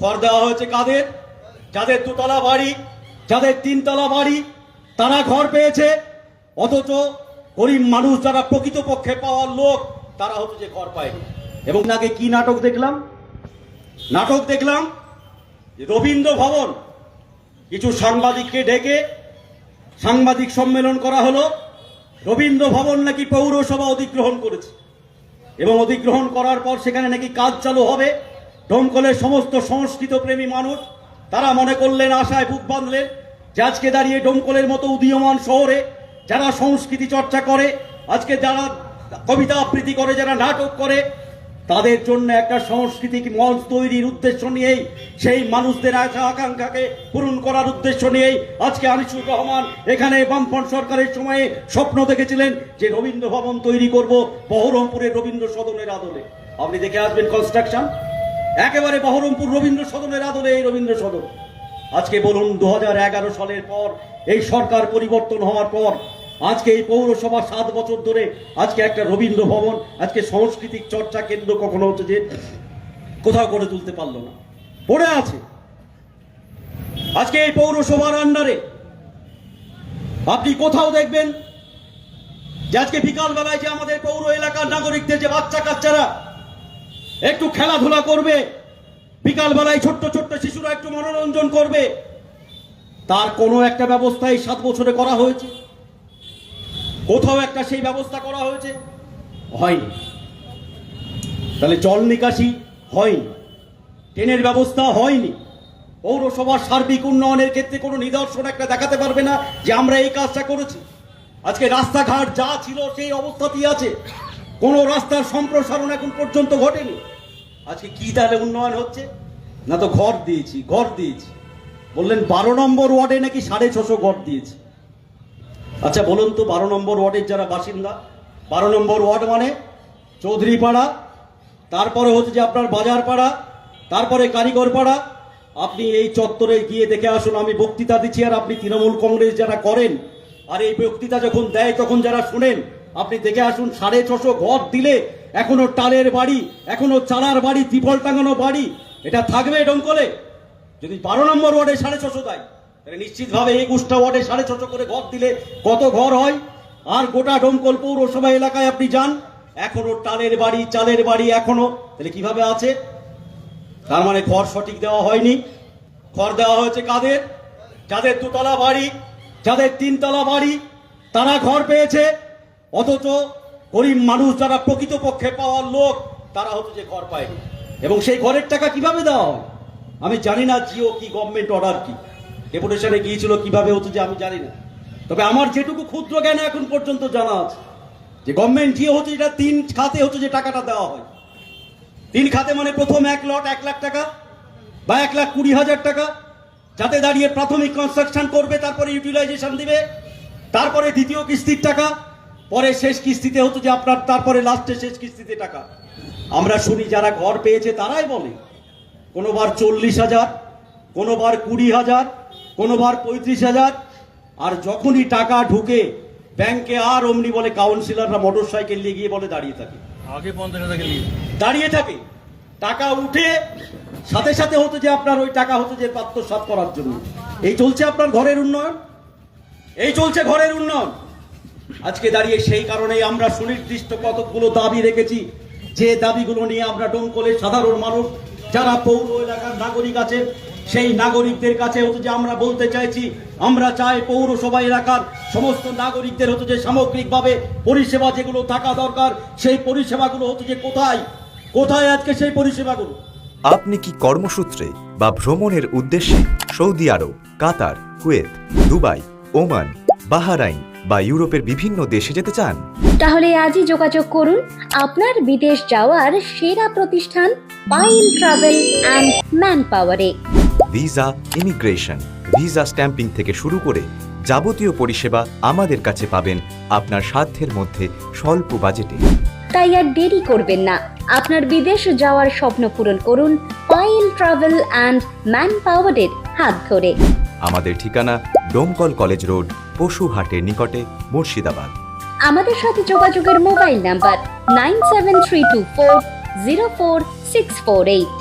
ঘর দেওয়া হয়েছে কাদের? যাদের দুতলা বাড়ি, যাদের তিনতলা বাড়ি, তারা ঘর পেয়েছে। অথচ গরিব মানুষ যারা প্রকৃতপক্ষে পাওয়ার লোক, তারা হচ্ছে যে ঘর পায়নি। এবং আগে কি নাটক দেখলাম? নাটক দেখলাম রবীন্দ্র ভবন, কিছু সাংবাদিককে ডেকে সাংবাদিক সম্মেলন করা হলো। রবীন্দ্র ভবন নাকি পৌরসভা অধিগ্রহণ করেছে। এবং অধিগ্রহণ করার পর সেখানে নাকি কাজ চালু হবে। দমকলের সমস্ত সংস্কৃত প্রেমী মানুষ, তারা মনে করলেন আশায় বুক বাঁধলেন যে আজকে দাঁড়িয়ে ডমকলের মতো উদীয়মান শহরে যারা সংস্কৃতি চর্চা করে, আজকে যারা কবিতা আবৃত্তি করে, যারা নাটক করে, তাদের জন্য একটা সাংস্কৃতিক মঞ্চ তৈরির উদ্দেশ্য নিয়েই, সেই মানুষদের আশা আকাঙ্ক্ষাকে পূরণ করার উদ্দেশ্য নিয়েই আজকে আনিসুর রহমান এখানে বামফ্রন্ট সরকারের সময়ে স্বপ্ন দেখেছিলেন যে রবীন্দ্র ভবন তৈরি করব বহরমপুরের রবীন্দ্র সদনের আদলে। আপনি দেখে আসবেন কনস্ট্রাকশন একেবারে বহরমপুর রবীন্দ্র সদনের আদলে এই রবীন্দ্র সদন। আজকে বলুন দু হাজার এগারো সালের পর এই সরকার পরিবর্তন হওয়ার পর আজকে এই পৌরসভা সাত বছর ধরে আজকে একটা রবীন্দ্র ভবন, আজকে সাংস্কৃতিক চর্চা কেন্দ্র কখনো হচ্ছে যে কোথাও করে তুলতে পারল না। পড়ে আছে। আজকে এই পৌরসভার আন্ডারে আপনি কোথাও দেখবেন যে আজকে বিকালবেলায় যে আমাদের পৌর এলাকার নাগরিকদের যে বাচ্চা কাচ্চারা একটু খেলাধুলা করবে। বিকাল বেলায় ছোট্ট ছোট্ট শিশুরা একটু মনোরঞ্জন করবে। তার কোনো একটা ব্যবস্থা এই সাত বছরে করা হয়েছে। কোথাও একটা সেই ব্যবস্থা করা হয়েছে। হয়নি। তাহলে জল নিকাশি হয়নি। ট্রেনের ব্যবস্থা হয়নি। পৌরসভার সার্বিক উন্নয়নের ক্ষেত্রে কোনো নিদর্শন একটা দেখাতে পারবে না যে আমরা এই কাজটা করেছি। আজকে রাস্তাঘাট যা ছিল সেই অবস্থাতেই আছে। কোনো রাস্তার সম্প্রসারণ এখন পর্যন্ত ঘটেনি। আজকে কি তাহলে উন্নয়ন হচ্ছে? না তো ঘর দিয়েছি ঘর দিয়েছি। বললেন, বারো নম্বর ওয়ার্ডে নাকি সাড়ে ছশো ঘর দিয়েছি। আচ্ছা বলুন তো, বারো নম্বর ওয়ার্ডের যারা বাসিন্দা, বারো নম্বর ওয়ার্ড মানে চৌধুরীপাড়া, তারপরে হচ্ছে যে আপনার বাজার পাড়া তারপরে কারিগর পাড়া আপনি এই চত্বরে গিয়ে দেখে আসুন, আমি বক্তৃতা দিচ্ছি আর আপনি তৃণমূল কংগ্রেস যারা করেন, আর এই বক্তৃতা যখন দেয়, তখন যারা শুনেন আপনি দেখে আসুন, সাড়ে ছশো ঘর দিলে এখনও টালের বাড়ি, এখনও চালার বাড়ি ত্রিপল টাঙানো বাড়ি। এটা থাকবে ডঙ্কলে যদি বারো নম্বর ওয়ার্ডে সাড়ে ছশো দেয়, তাহলে নিশ্চিতভাবে একুশটা ওয়ার্ডে সাড়ে ছশো করে ঘর দিলে কত ঘর হয়? আর গোটা ডোমকল পৌরসভা এলাকায় আপনি যান, এখনও টালের বাড়ি, চালের বাড়ি এখনও। তাহলে কীভাবে আছে? তার মানে ঘর সঠিক দেওয়া হয়নি। ঘর দেওয়া হয়েছে কাদের? যাদের দুতলা বাড়ি, যাদের তিনতলা বাড়ি, তারা ঘর পেয়েছে। অথচ গরিব মানুষ যারা প্রকৃতপক্ষে পাওয়ার লোক, তারা হতো যে ঘর পায়নি। এবং সেই ঘরের টাকা কীভাবে দেওয়া হয় আমি জানি না জিও কি গভর্নমেন্ট অর্ডার কি। ডেপুটেশনে গিয়েছিল কীভাবে হতো যে আমি জানি না। তবে আমার যেটুকু ক্ষুদ্র জ্ঞান এখন পর্যন্ত জানা আছে, যে গভর্নমেন্ট জিও হচ্ছে যেটা তিন খাতে হচ্ছে যে টাকাটা দেওয়া হয়। তিন খাতে মানে প্রথম এক লট এক লাখ টাকা বা এক লাখ কুড়ি হাজার টাকা, যাতে দাঁড়িয়ে প্রাথমিক কনস্ট্রাকশন করবে, তারপরে ইউটিলাইজেশন দিবে, তারপরে দ্বিতীয় কিস্তির টাকা পরে শেষ কিস্তিতে হতো যে আপনার তারপরে লাস্টে শেষ কিস্তিতে টাকা। আমরা শুনি যারা ঘর পেয়েছে তারাই বলে কোনোবার চল্লিশ হাজার কোনোবার কুড়ি হাজার কোনোবার পঁয়ত্রিশ হাজার আর যখনই টাকা ঢুকে ব্যাংকে আর অমনি বলে কাউন্সিলররা মোটর সাইকেল নিয়ে গিয়ে বলে দাঁড়িয়ে থাকে। আগে পঞ্চাশ হাজার দাঁড়িয়ে থাকে। টাকা উঠে সাথে সাথে হতো যে আপনার ওই টাকা হতো যে পাত্র আত্মসাৎ করার জন্য। এই চলছে আপনার ঘরের উন্নয়ন? এই চলছে ঘরের উন্নয়ন। আজকে দাঁড়িয়ে সেই কারণে আমরা সুনির্দিষ্ট কতকগুলো দাবি রেখেছি। যে দাবিগুলো নিয়ে আমরা ডোমকলের সাধারণ মানুষ, যারা পৌর এলাকার নাগরিক আছেন, সেই নাগরিকদের কাছে হতো যে আমরা বলতে চাইছি, আমরা চাই পৌরসভা এলাকার সমস্ত নাগরিকদের হতো যে সামগ্রিকভাবে পরিষেবা যেগুলো থাকা দরকার, সেই পরিষেবাগুলো হতো যে কোথায়? কোথায় আজকে সেই পরিষেবাগুলো? আপনি কি কর্মসূত্রে বা ভ্রমণের উদ্দেশ্যে Saudi Arab, Qatar, Kuwait, Dubai, Oman, Bahrain বা ইউরোপের বিভিন্ন দেশে যেতে চান? তাহলে আজই যোগাযোগ করুন। আপনার বিদেশ যাওয়ার সেরা প্রতিষ্ঠান পাইল ট্রাভেল অ্যান্ড ম্যান পাওয়ারে ভিসা ইমিগ্রেশন ভিসা স্ট্যাম্পিং থেকে শুরু করে যাবতীয় পরিষেবা আমাদের কাছে পাবেন আপনার সাধ্যের মধ্যে স্বল্প বাজেটে। তাই আর দেরি করবেন না। আপনার বিদেশ যাওয়ার স্বপ্ন পূরণ করুন পাইল ট্রাভেল অ্যান্ড ম্যান পাওয়ারের হাত ধরে। আমাদের ঠিকানা ডোমকল কলেজ রোড, পশুহাটের নিকটে মুর্শিদাবাদ। আমাদের সাথে যোগাযোগের mobile number nine seven three two four zero four six four eight.